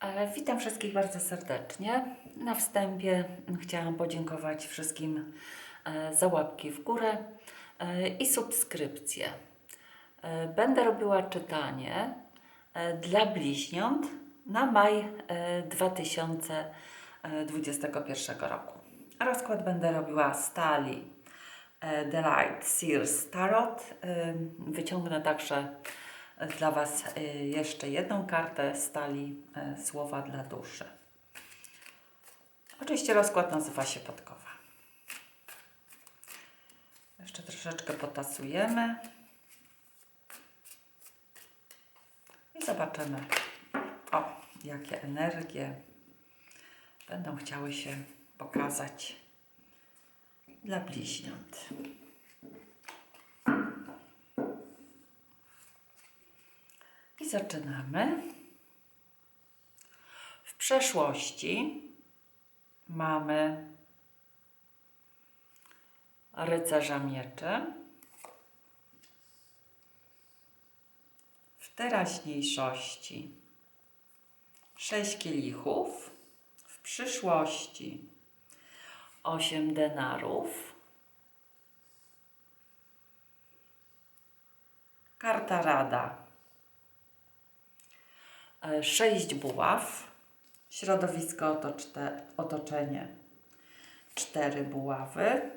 E, Witam wszystkich bardzo serdecznie. Na wstępie chciałam podziękować wszystkim e, za łapki w górę e, i subskrypcje. Będę robiła czytanie dla bliźniąt na maj e, 2021 roku. Rozkład będę robiła stali The Light Sears Tarot. Wyciągnę także dla Was e, jeszcze jedną kartę stali e, Słowa dla duszy. Oczywiście rozkład nazywa się Podkowa. Jeszcze troszeczkę potasujemy. I zobaczymy, o, jakie energie będą chciały się pokazać dla bliźniąt. Zaczynamy. W przeszłości mamy rycerza mieczy. W teraźniejszości sześć kielichów. W przyszłości osiem denarów. Karta rada. E, Sześć buław. Środowisko otoczte, otoczenie. Cztery buławy.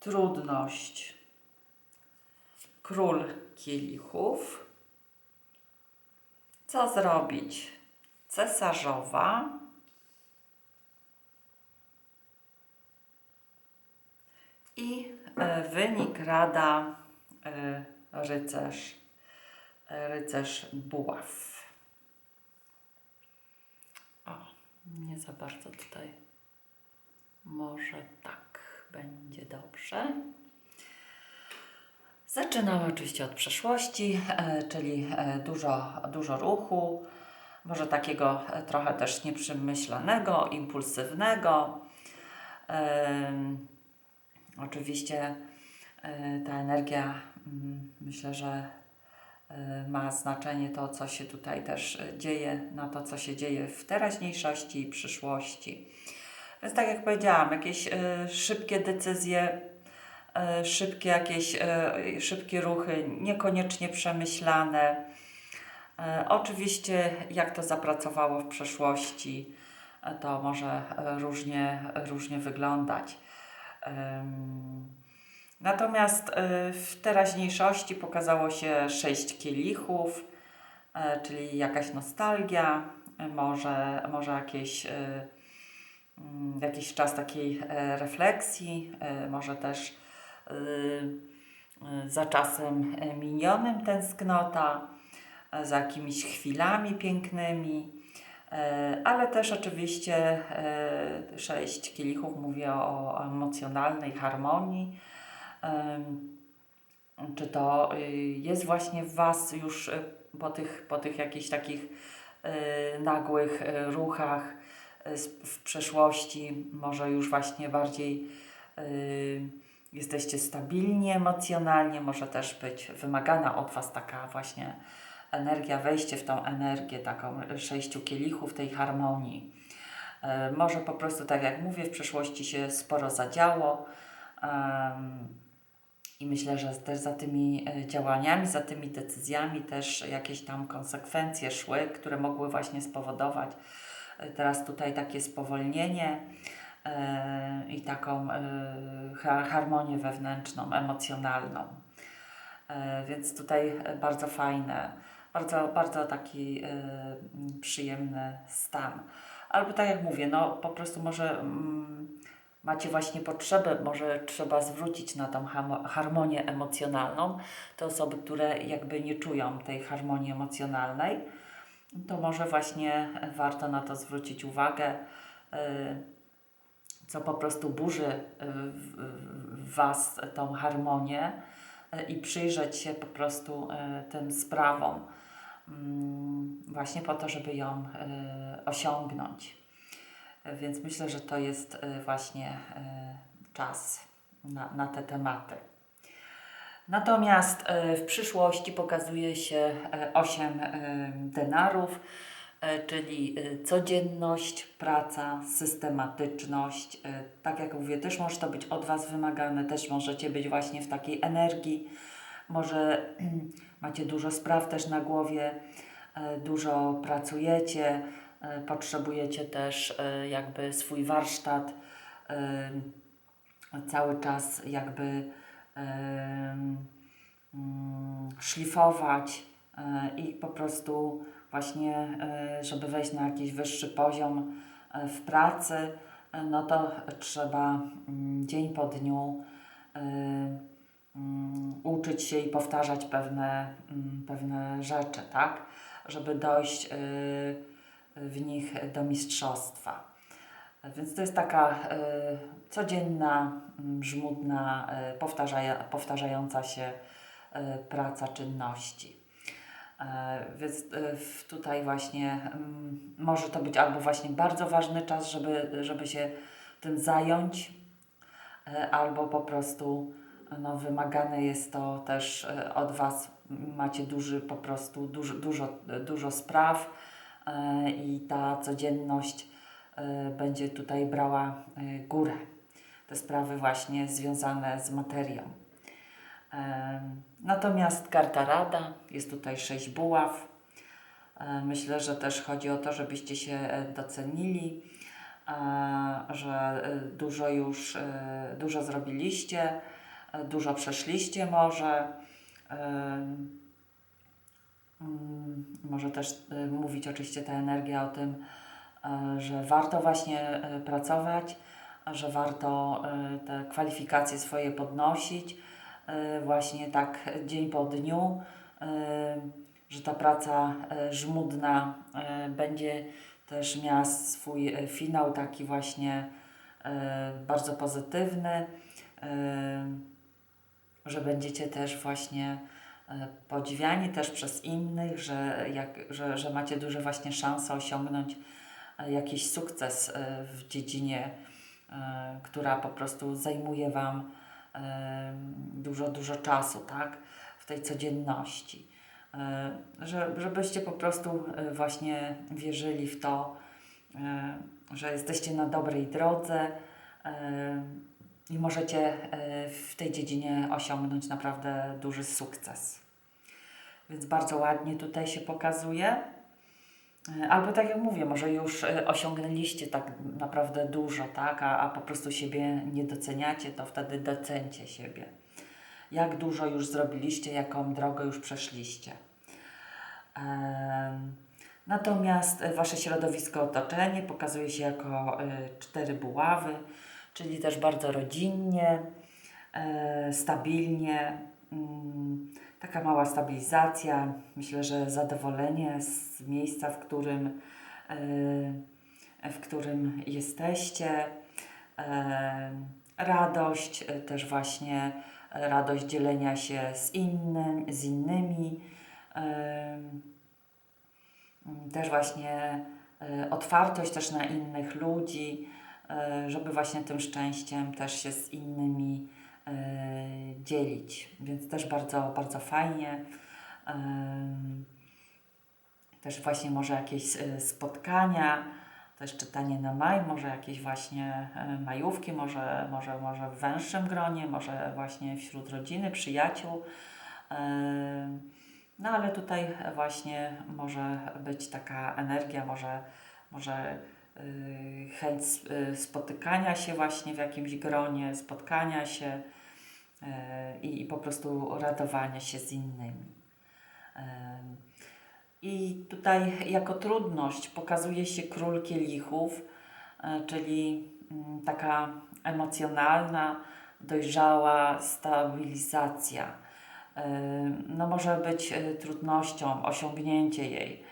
Trudność. Król kielichów. Co zrobić? Cesarzowa. I e, wynik rada e, rycerz, rycerz buław. O, nie za bardzo tutaj. Może tak będzie dobrze. Zaczynamy oczywiście od przeszłości, e, czyli e, dużo, dużo ruchu, może takiego e, trochę też nieprzemyślanego, impulsywnego. Oczywiście ta energia, mm, myślę, że ma znaczenie to, co się tutaj też e, dzieje, na to, co się dzieje w teraźniejszości i przyszłości. Więc tak jak powiedziałam, jakieś e, szybkie decyzje, e, szybkie jakieś e, szybkie ruchy, niekoniecznie przemyślane. E, Oczywiście, jak to zapracowało w przeszłości, e, to może e, różnie, różnie wyglądać. Natomiast e, w teraźniejszości pokazało się sześć kielichów, e, czyli jakaś nostalgia, e, może, może jakieś, mm, jakiś czas takiej refleksji, może też za czasem minionym tęsknota, za jakimiś chwilami pięknymi. Ale też oczywiście sześć kielichów mówi o, o emocjonalnej harmonii. Czy to y, jest właśnie w Was już y, po tych, po tych jakichś takich y, nagłych ruchach w przeszłości, może już właśnie bardziej jesteście stabilni emocjonalnie, może też być wymagana od Was taka właśnie energia, wejście w tą energię taką sześciu kielichów, tej harmonii. E, Może po prostu, tak jak mówię, w przeszłości się sporo zadziało i myślę, że też za tymi e, działaniami, za tymi decyzjami też jakieś tam konsekwencje szły, które mogły właśnie spowodować e, teraz tutaj takie spowolnienie e, i taką ha- harmonię wewnętrzną, emocjonalną. Więc tutaj bardzo fajne, bardzo, bardzo taki przyjemny stan. Albo tak jak mówię, no po prostu może mm, macie właśnie potrzebę, może trzeba zwrócić na tą harmonię emocjonalną. Te osoby, które jakby nie czują tej harmonii emocjonalnej, to może właśnie warto na to zwrócić uwagę, e, co po prostu burzy e, w, Was tą harmonię e, i przyjrzeć się po prostu tym sprawom, mm, właśnie po to, żeby ją osiągnąć. Więc myślę, że to jest e, właśnie e, czas na, na te tematy. Natomiast e, w przyszłości pokazuje się 8 denarów, czyli codzienność, praca, systematyczność. Tak jak mówię, też może to być od Was wymagane, też możecie być właśnie w takiej energii. Może macie dużo spraw też na głowie, dużo pracujecie, potrzebujecie też e, jakby swój warsztat e, cały czas jakby mm, szlifować e, i po prostu właśnie, e, żeby wejść na jakiś wyższy poziom e, w pracy, e, no to trzeba mm, dzień po dniu e, mm, uczyć się i powtarzać pewne, pewne rzeczy, tak? Żeby dojść e, w nich do mistrzostwa. Więc to jest taka e, codzienna, m, żmudna, e, powtarzająca się e, praca czynności. Więc tutaj właśnie mm, może to być albo właśnie bardzo ważny czas, żeby, żeby się tym zająć, albo po prostu no, wymagane jest to też od Was. Macie duży po prostu dużo, dużo, dużo spraw i ta codzienność e, będzie tutaj brała e, górę. Te sprawy właśnie związane z materią. Natomiast karta rada, jest tutaj sześć buław. E, Myślę, że też chodzi o to, żebyście się e, docenili, e, że e, dużo już, e, dużo zrobiliście, e, dużo przeszliście może. Mm, Może też e, mówić oczywiście ta energia o tym, e, że warto właśnie e, pracować, że warto te kwalifikacje swoje podnosić, właśnie tak dzień po dniu, że ta praca żmudna będzie też miała swój finał taki właśnie bardzo pozytywny, że będziecie też właśnie podziwiani też przez innych, że, jak, że, że macie duże właśnie szanse osiągnąć e, jakiś sukces e, w dziedzinie, e, która po prostu zajmuje Wam e, dużo, dużo czasu, tak? W tej codzienności. E, Że, żebyście po prostu e, właśnie wierzyli w to, e, że jesteście na dobrej drodze e, i możecie e, w tej dziedzinie osiągnąć naprawdę duży sukces. Więc bardzo ładnie tutaj się pokazuje. E, Albo tak jak mówię, może już e, osiągnęliście tak naprawdę dużo, tak, a, a po prostu siebie nie doceniacie, to wtedy docencie siebie. Jak dużo już zrobiliście, jaką drogę już przeszliście. Natomiast Wasze środowisko, otoczenie pokazuje się jako cztery buławy, czyli też bardzo rodzinnie, e, stabilnie, mm, taka mała stabilizacja, myślę, że zadowolenie z miejsca, w którym, e, w którym jesteście, e, radość, też właśnie radość dzielenia się z, innym, z innymi, Mm, też właśnie otwartość też na innych ludzi, żeby właśnie tym szczęściem też się z innymi e, dzielić. Więc też bardzo, bardzo fajnie. Em, Też właśnie może jakieś e, spotkania, też czytanie na maj, może jakieś właśnie e, majówki, może, może, może w węższym gronie, może właśnie wśród rodziny, przyjaciół. No ale tutaj właśnie może być taka energia, może, może chęć yy, spotykania się właśnie w jakimś gronie, spotkania się yy, i, po prostu radowania się z innymi. Ym, I tutaj jako trudność pokazuje się król kielichów, czyli mm, taka emocjonalna, dojrzała stabilizacja no może być y, trudnością osiągnięcie jej.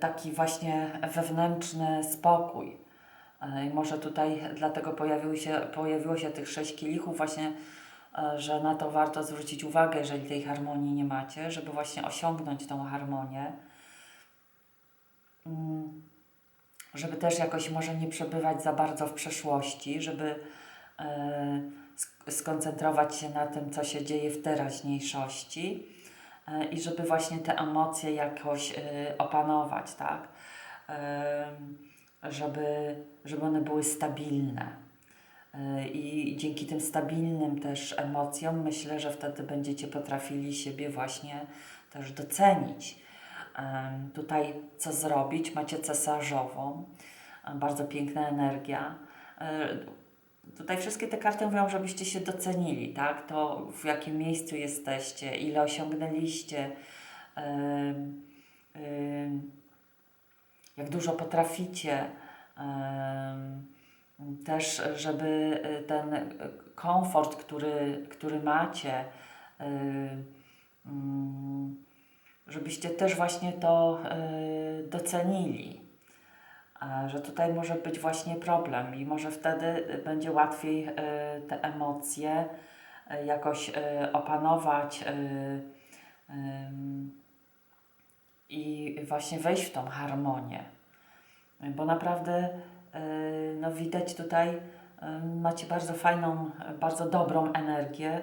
Taki właśnie wewnętrzny spokój. Y, I może tutaj dlatego się, pojawiło się tych sześć kielichów właśnie, y, że na to warto zwrócić uwagę, jeżeli tej harmonii nie macie, żeby właśnie osiągnąć tą harmonię. Ym, Żeby też jakoś może nie przebywać za bardzo w przeszłości, żeby sk- skoncentrować się na tym, co się dzieje w teraźniejszości e, i żeby właśnie te emocje jakoś e, opanować, tak? Em, Żeby, żeby one były stabilne. E, I dzięki tym stabilnym też emocjom myślę, że wtedy będziecie potrafili siebie właśnie też docenić. Tutaj co zrobić? Macie cesarzową, bardzo piękna energia. Tutaj wszystkie te karty mówią, żebyście się docenili, tak? To w jakim miejscu jesteście, ile osiągnęliście, em, em, jak dużo potraficie. em, Też, żeby e, ten komfort, który, który macie, e, mm, żebyście też właśnie to e, docenili. A Że tutaj może być właśnie problem i może wtedy będzie łatwiej e, te emocje e, jakoś e, opanować e, i właśnie wejść w tą harmonię. Bo naprawdę e, no widać tutaj e, macie bardzo fajną, e, bardzo dobrą energię.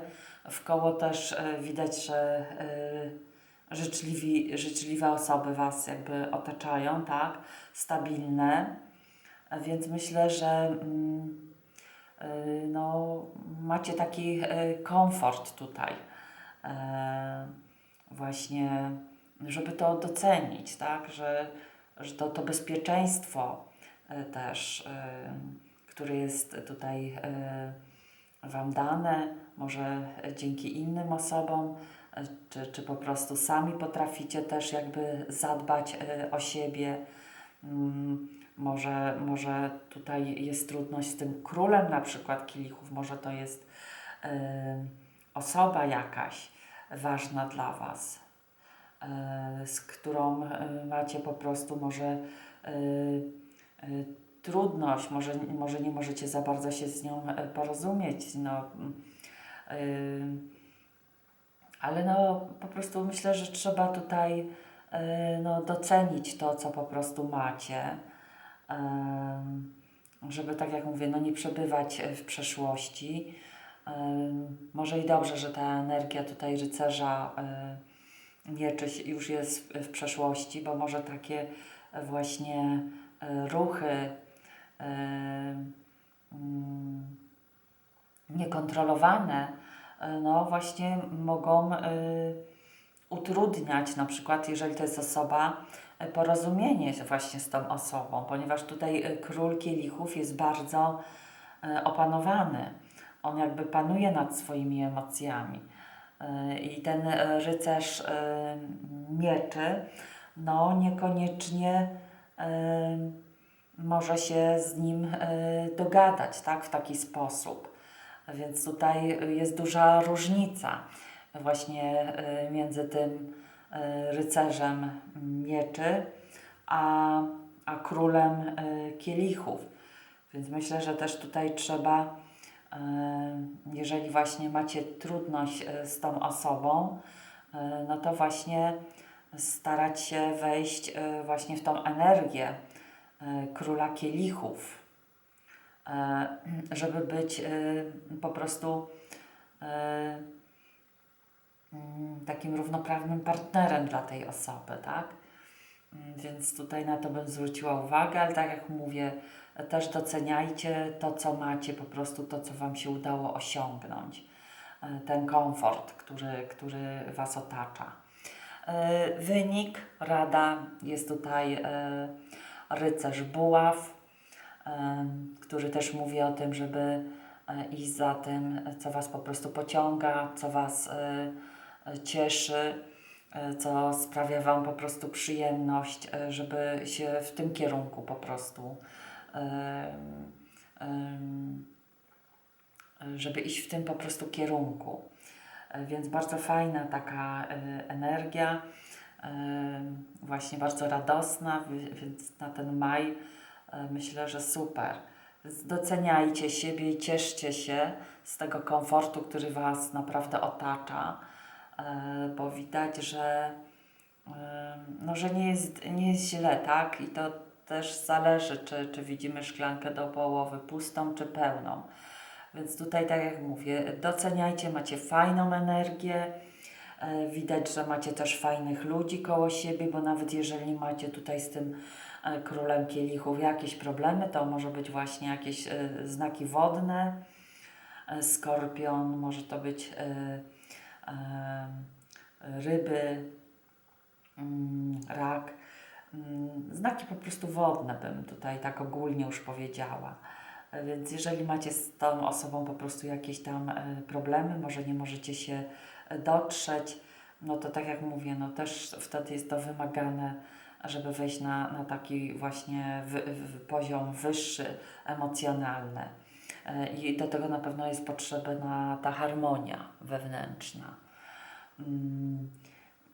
W koło też e, widać, że e, życzliwi, życzliwe osoby Was jakby otaczają, tak? Stabilne. Więc myślę, że mm, e, no, macie taki e, komfort tutaj. E, Właśnie, żeby to docenić, tak? Że, że to, to bezpieczeństwo też, które jest tutaj Wam dane, może dzięki innym osobom, czy, czy po prostu sami potraficie też jakby zadbać e, o siebie. Mm, Może, może tutaj jest trudność z tym królem na przykład kielichów, może to jest e, osoba jakaś ważna dla Was, e, z którą macie po prostu może trudność, może, może nie możecie za bardzo się z nią porozumieć, no, ale no po prostu myślę, że trzeba tutaj e, no, docenić to, co po prostu macie, em, żeby tak jak mówię, no nie przebywać e, w przeszłości. Em, Może i dobrze, że ta energia tutaj rycerza e, mieczy już jest w, przeszłości, bo może takie e, właśnie e, ruchy e, mm, niekontrolowane, e, no właśnie mogą e, utrudniać, na przykład jeżeli to jest osoba, e, porozumienie właśnie z tą osobą, ponieważ tutaj e, król kielichów jest bardzo opanowany. On jakby panuje nad swoimi emocjami. I ten rycerz mieczy, no niekoniecznie może się z nim dogadać, tak, w taki sposób. Więc tutaj jest duża różnica właśnie e, między tym e, rycerzem mieczy, a, a królem e, kielichów. Więc myślę, że też tutaj trzeba, jeżeli właśnie macie trudność z tą osobą, no to właśnie starać się wejść właśnie w tą energię króla kielichów, żeby być e, po prostu e, mm, takim równoprawnym partnerem dla tej osoby, tak? Mm, Więc tutaj na to bym zwróciła uwagę, ale tak jak mówię, też doceniajcie to, co macie, po prostu to, co Wam się udało osiągnąć. E, Ten komfort, który, który Was otacza. E, Wynik, rada, jest tutaj e, rycerz buław, e, który też mówi o tym, żeby e, iść za tym, co Was po prostu pociąga, co Was e, e, cieszy, co sprawia Wam po prostu przyjemność, żeby się w tym kierunku po prostu, żeby iść w tym po prostu kierunku. Więc bardzo fajna taka energia, właśnie bardzo radosna, wi- więc na ten maj myślę, że super. Doceniajcie siebie i cieszcie się z tego komfortu, który Was naprawdę otacza, e, bo widać, że, e, no, że nie, jest, nie jest źle, tak? I to też zależy, czy, czy widzimy szklankę do połowy pustą, czy pełną. Więc tutaj, tak jak mówię, doceniajcie, macie fajną energię. E, Widać, że macie też fajnych ludzi koło siebie, bo nawet jeżeli macie tutaj z tym e, królem kielichów jakieś problemy, to może być właśnie jakieś e, znaki wodne. E, Skorpion, może to być e, e, ryby, mm, rak. Mm, Znaki po prostu wodne bym tutaj tak ogólnie już powiedziała. E, Więc jeżeli macie z tą osobą po prostu jakieś tam e, problemy, może nie możecie się e, dotrzeć, no to tak jak mówię, no też wtedy jest to wymagane, żeby wejść na, na taki właśnie wy, wy, poziom wyższy, emocjonalny. E, I do tego na pewno jest potrzebna ta harmonia wewnętrzna. Mm,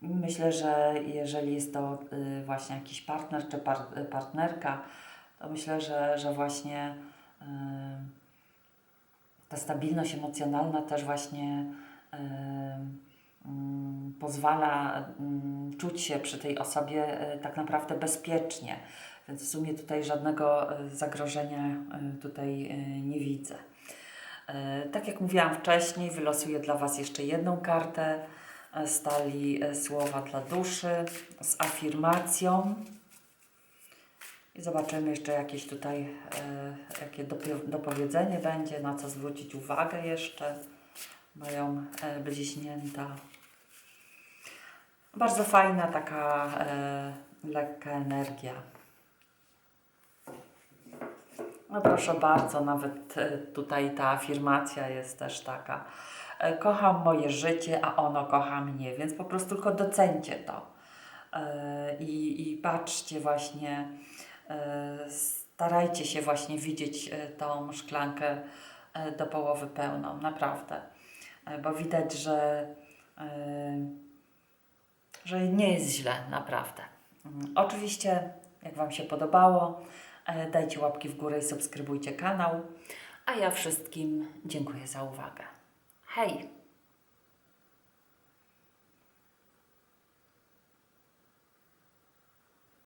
Myślę, że jeżeli jest to y, właśnie jakiś partner czy par, partnerka, to myślę, że, że właśnie y, ta stabilność emocjonalna też właśnie y, pozwala mm, czuć się przy tej osobie y, tak naprawdę bezpiecznie. Więc w sumie tutaj żadnego y, zagrożenia y, tutaj nie widzę. Tak jak mówiłam wcześniej, wylosuję dla Was jeszcze jedną kartę e, stali e, słowa dla duszy z afirmacją. I zobaczymy jeszcze jakieś tutaj, e, jakie dopowiedzenie będzie, na co zwrócić uwagę jeszcze. Mają e, bliźnięta. Bardzo fajna taka e, lekka energia. No proszę bardzo, nawet e, tutaj ta afirmacja jest też taka. E, Kocham moje życie, a ono kocha mnie, więc po prostu tylko docencie to. E, I, i patrzcie właśnie, starajcie się właśnie widzieć tą szklankę do połowy pełną, naprawdę. Bo widać, że, że nie jest źle, naprawdę. Mm, Oczywiście, jak Wam się podobało, e, dajcie łapki w górę i subskrybujcie kanał. A ja wszystkim dziękuję za uwagę. Hej!